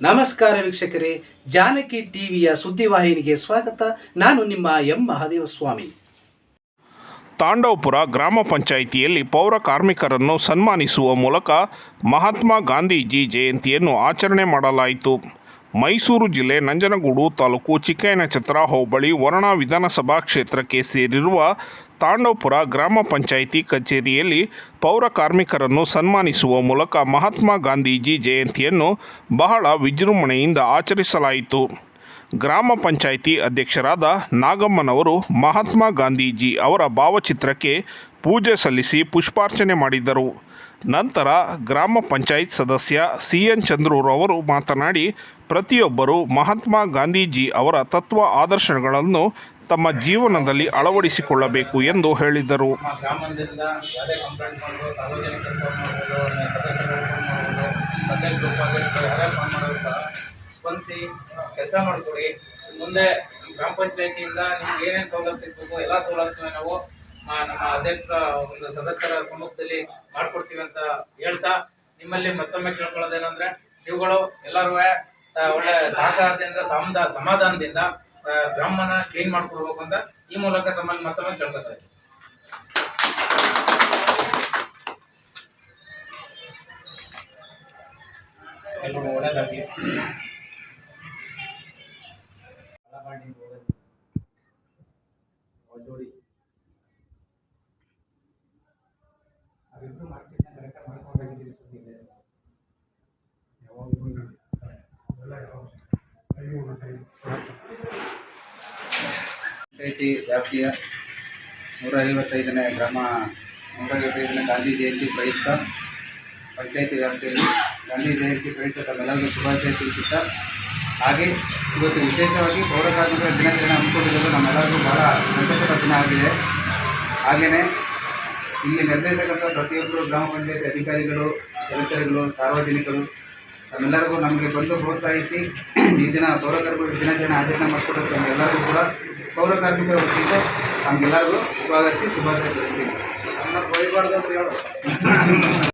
ನಮಸ್ಕಾರ ವೀಕ್ಷಕರೇ, ಜಾನಕಿ ಟಿವಿಯ ಸುದ್ದಿವಾಹಿನಿಗೆ ಸ್ವಾಗತ. ನಾನು ನಿಮ್ಮ ಎಂ. ಮಹಾದೇವ ಸ್ವಾಮಿ ತಾಂಡವಪುರ ಗ್ರಾಮ ಪಂಚಾಯಿತಿಯಲ್ಲಿ ಪೌರ ಕಾರ್ಮಿಕರನ್ನು ಸನ್ಮಾನಿಸುವ ಮೂಲಕ ಮಹಾತ್ಮ ಗಾಂಧೀಜಿ ಜಯಂತಿಯನ್ನು ಆಚರಣೆ ಮಾಡಲಾಯಿತು. ಮೈಸೂರು ಜಿಲ್ಲೆ ನಂಜನಗೂಡು ತಾಲೂಕು ಚಿಕ್ಕಯ್ಯನಛತ್ರ ಹೋಬಳಿ ವರುಣಾ ವಿಧಾನಸಭಾ ಕ್ಷೇತ್ರಕ್ಕೆ ಸೇರಿರುವ ತಾಂಡವಪುರ ಗ್ರಾಮ ಪಂಚಾಯಿತಿ ಕಚೇರಿಯಲ್ಲಿ ಪೌರ ಕಾರ್ಮಿಕರನ್ನು ಸನ್ಮಾನಿಸುವ ಮೂಲಕ ಮಹಾತ್ಮ ಗಾಂಧೀಜಿ ಜಯಂತಿಯನ್ನು ಬಹಳ ವಿಜೃಂಭಣೆಯಿಂದ ಆಚರಿಸಲಾಯಿತು. ಗ್ರಾಮ ಪಂಚಾಯಿತಿ ಅಧ್ಯಕ್ಷರಾದ ನಾಗಮ್ಮನವರು ಮಹಾತ್ಮ ಗಾಂಧೀಜಿ ಅವರ ಭಾವಚಿತ್ರಕ್ಕೆ ಪೂಜೆ ಸಲ್ಲಿಸಿ ಪುಷ್ಪಾರ್ಚನೆ ಮಾಡಿದರು. ನಂತರ ಗ್ರಾಮ ಪಂಚಾಯತ್ ಸದಸ್ಯ ಸಿ ಎನ್ ಚಂದ್ರೂರವರು ಮಾತನಾಡಿ, ಪ್ರತಿಯೊಬ್ಬರು ಮಹಾತ್ಮ ಗಾಂಧೀಜಿ ಅವರ ತತ್ವ ಆದರ್ಶಗಳನ್ನು ತಮ್ಮ ಜೀವನದಲ್ಲಿ ಅಳವಡಿಸಿಕೊಳ್ಳಬೇಕು ಎಂದು ಹೇಳಿದರು. ಸ್ಪಂದಿಸಿ ಕೆಲಸ ಮಾಡಿಕೊಡಿ. ಮುಂದೆ ಗ್ರಾಮ ಪಂಚಾಯತಿಯಿಂದ ನಿಮ್ಗೆ ಏನೇನು ಸೌಲಭ್ಯ ಸಿಗ್ಬೇಕು, ಎಲ್ಲ ಸೌಲಭ್ಯ ನಾವು ನಮ್ಮ ಅಧ್ಯಕ್ಷರ ಒಂದು ಸದಸ್ಯರ ಸಮ್ಮುಖದಲ್ಲಿ ಮಾಡ್ಕೊಡ್ತೀವಿ ಅಂತ ಹೇಳ್ತಾ ನಿಮ್ಮಲ್ಲಿ ಮತ್ತೊಮ್ಮೆ ಕೇಳ್ಕೊಳ್ಳೋದೇನಂದ್ರೆ, ನೀವುಗಳು ಎಲ್ಲರೂ ಒಳ್ಳೆ ಸಹಕಾರದಿಂದ, ಸಮದ, ಸಮಾಧಾನದಿಂದ ಗ್ರಾಮನ ಕ್ಲೀನ್ ಮಾಡ್ಕೊಡ್ಬೇಕು ಅಂತ ಈ ಮೂಲಕ ತಮ್ಮಲ್ಲಿ ಮತ್ತೊಮ್ಮೆ ಕೇಳ್ಕೊತಾ ಎಲ್ಲರು ಒಳ್ಳೆ ಒಳ್ಳೇದಾಗಲಿ. ಯಾವಾಗಲೂ ಪಂಚಾಯತಿ ವ್ಯಾಪ್ತಿಯ ನೂರ ಐವತ್ತೈದನೇ ಗ್ರಾಮ, ನೂರ ಐವತ್ತೈದನೇ ಗಾಂಧಿ ಜಯಂತಿ ಪ್ರಯುಕ್ತ ಪಂಚಾಯಿತಿ ವ್ಯಾಪ್ತಿಯಲ್ಲಿ ಗಾಂಧಿ ಜಯಂತಿ ಪ್ರಯುಕ್ತ ತಮ್ಮೆಲ್ಲರಿಗೂ ಶುಭಾಶಯ ತಿಳಿಸುತ್ತಾ, ಹಾಗೆ ಇವತ್ತು ವಿಶೇಷವಾಗಿ ಪೌರ ಕಾರ್ಮಿಕರ ದಿನಾಚರಣೆ ಹಮ್ಮಿಕೊಂಡಿರುವುದು ನಮ್ಮೆಲ್ಲರಿಗೂ ಬಹಳ ಸಂತಸದ ದಿನ ಆಗಿದೆ. ಹಾಗೆಯೇ ಇಲ್ಲಿ ನೆರೆದಿರ್ತಕ್ಕಂಥ ಪ್ರತಿಯೊಬ್ಬರು ಗ್ರಾಮ ಪಂಚಾಯತಿ ಅಧಿಕಾರಿಗಳು ಸದಸ್ಯರುಗಳು ಸಾರ್ವಜನಿಕರು ತಮ್ಮೆಲ್ಲರಿಗೂ ನಮಗೆ ಬಂದು ಪ್ರೋತ್ಸಾಹಿಸಿ ಈ ದಿನ ಪೌರ ಕಾರ್ಮಿಕರು ದಿನಾಚರಣೆ ಆಚರಣೆ ಮಾಡಿಕೊಡೋದು ನಮಗೆಲ್ಲರಿಗೂ ಕೂಡ ಪೌರ ಕಾರ್ಮಿಕರ ವತಿಯಿಂದ ನಮಗೆಲ್ಲರಿಗೂ ಸ್ವಾಗತಿಸಿ ಶುಭಾಶಯ ತಿಳಿಸ್ತೀನಿ.